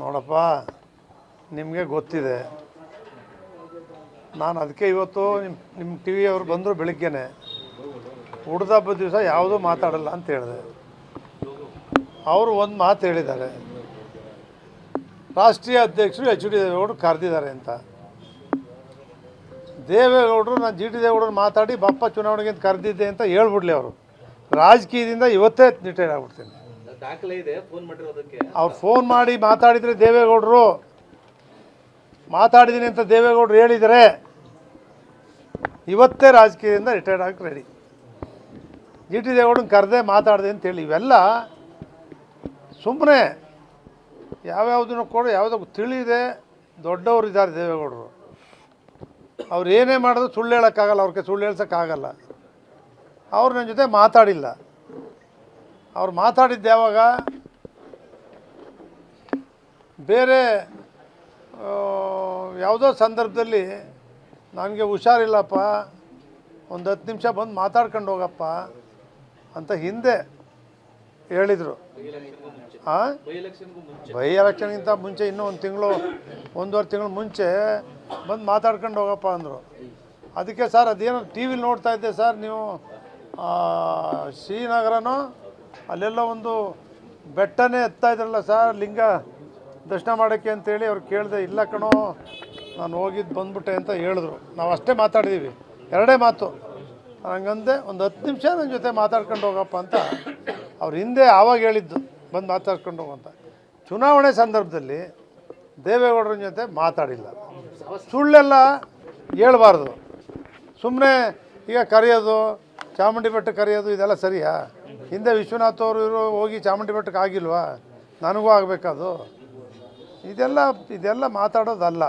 ನೋಡಪ್ಪ, ನಿಮಗೆ ಗೊತ್ತಿದೆ. ನಾನು ಅದಕ್ಕೆ ಇವತ್ತು ನಿಮ್ಮ ನಿಮ್ಮ ಟಿ ವಿಯವರು ಬಂದರು ಬೆಳಿಗ್ಗೆನೆ. ಹುಡ್ದ ಹಬ್ಬದ ದಿವಸ ಯಾವುದೂ ಮಾತಾಡಲ್ಲ ಅಂತ ಹೇಳಿದೆ. ಅವರು ಒಂದು ಮಾತು ಹೇಳಿದ್ದಾರೆ. ರಾಷ್ಟ್ರೀಯ ಅಧ್ಯಕ್ಷರು ಎಚ್ ಡಿ ದೇವೇಗೌಡರು ಕರೆದಿದ್ದಾರೆ ಅಂತ. ದೇವೇಗೌಡರು, ನಾನು ಜಿ ಟಿ ದೇವೇಗೌಡರು ಮಾತಾಡಿ ಬಪ್ಪ ಚುನಾವಣೆಗೆ ಕರೆದಿದ್ದೆ ಅಂತ ಹೇಳ್ಬಿಡ್ಲಿ ಅವರು. ರಾಜಕೀಯದಿಂದ ಇವತ್ತೇ ರಿಟೈರ್ಡ್ ಆಗ್ಬಿಡ್ತೀನಿ ಅವ್ರು ಫೋನ್ ಮಾಡಿ ಮಾತಾಡಿದರೆ ದೇವೇಗೌಡರು ಮಾತಾಡಿದ್ದೀನಿ ಅಂತ ದೇವೇಗೌಡರು ಹೇಳಿದರೆ ಇವತ್ತೇ ರಾಜಕೀಯದಿಂದ ರಿಟೈರ್ಡ್ ಆಗಕ್ಕೆ ರೆಡಿ ಜಿ. ಟಿ. ದೇವೇಗೌಡನ ಕರೆದೇ ಮಾತಾಡಿದೆ ಅಂತೇಳಿ ಇವೆಲ್ಲ ಸುಮ್ಮನೆ ಯಾವ್ಯಾವುದನ್ನು ಕೂಡ ಯಾವುದೋ ತಿಳಿದೆ ದೊಡ್ಡವರು ಇದ್ದಾರೆ ದೇವೇಗೌಡರು. ಅವ್ರು ಏನೇ ಮಾಡಿದ್ರು ಸುಳ್ಳು ಹೇಳೋಕ್ಕಾಗಲ್ಲ, ಅವ್ರಿಗೆ ಸುಳ್ಳು ಹೇಳ್ಸೋಕ್ಕಾಗಲ್ಲ. ಅವ್ರು ನನ್ನ ಜೊತೆ ಮಾತಾಡಿಲ್ಲ. ಅವ್ರು ಮಾತಾಡಿದ್ದು ಯಾವಾಗ? ಬೇರೆ ಯಾವುದೋ ಸಂದರ್ಭದಲ್ಲಿ ನನಗೆ ಹುಷಾರಿಲ್ಲಪ್ಪ, ಒಂದು ಹತ್ತು ನಿಮಿಷ ಬಂದು ಮಾತಾಡ್ಕೊಂಡು ಹೋಗಪ್ಪ ಅಂತ ಹಿಂದೆ ಹೇಳಿದರು. ಹಾಂ ಬೈ ಎಲೆಕ್ಷನ್ಗಿಂತ ಮುಂಚೆ, ಇನ್ನೂ ಒಂದು ತಿಂಗಳು, ಒಂದೂವರೆ ತಿಂಗಳು ಮುಂಚೆ ಬಂದು ಮಾತಾಡ್ಕೊಂಡು ಹೋಗಪ್ಪ ಅಂದರು. ಅದಕ್ಕೆ ಸರ್, ಅದೇನೋ ಟಿ ವಿಲಿ ನೋಡ್ತಾ ಇದ್ದೆ ಸರ್, ನೀವು ಶ್ರೀನಗರನೋ ಅಲ್ಲೆಲ್ಲ ಒಂದು ಬೆಟ್ಟನೇ ಎತ್ತಾ ಇದ್ರಲ್ಲ ಸರ್, ಲಿಂಗ ದರ್ಶನ ಮಾಡೋಕ್ಕೆ ಅಂತೇಳಿ ಅವ್ರು ಕೇಳಿದೆ, ಇಲ್ಲ ಕಣೋ, ನಾನು ಹೋಗಿದ್ದು ಬಂದ್ಬಿಟ್ಟೆ ಅಂತ ಹೇಳಿದ್ರು. ನಾವು ಅಷ್ಟೇ ಮಾತಾಡಿದ್ದೀವಿ ಎರಡೇ ಮಾತು. ಹಂಗಂದೆ, ಒಂದು ಹತ್ತು ನಿಮಿಷ ನನ್ನ ಜೊತೆ ಮಾತಾಡ್ಕೊಂಡು ಹೋಗಪ್ಪ ಅಂತ ಅವ್ರ ಹಿಂದೆ ಆವಾಗ ಹೇಳಿದ್ದು, ಬಂದು ಮಾತಾಡ್ಕೊಂಡು ಹೋಗಂತ ಚುನಾವಣೆ ಸಂದರ್ಭದಲ್ಲಿ ದೇವೇಗೌಡರ ಜೊತೆ ಮಾತಾಡಿಲ್ಲ. ಸುಳ್ಳೆಲ್ಲ ಹೇಳ್ಬಾರ್ದು. ಸುಮ್ಮನೆ ಈಗ ಕರೆಯೋದು, ಚಾಮುಂಡಿ ಬೆಟ್ಟ ಕರೆಯೋದು, ಇದೆಲ್ಲ ಸರಿಯಾ? ಹಿಂದೆ ವಿಶ್ವನಾಥ್ ಅವರು ಇವರು ಹೋಗಿ ಚಾಮುಂಡಿ ಬೆಟ್ಟಕ್ಕೆ ಆಗಿಲ್ವಾ? ನನಗೂ ಆಗಬೇಕದು. ಇದೆಲ್ಲ ಇದೆಲ್ಲ ಮಾತಾಡೋದಲ್ಲ.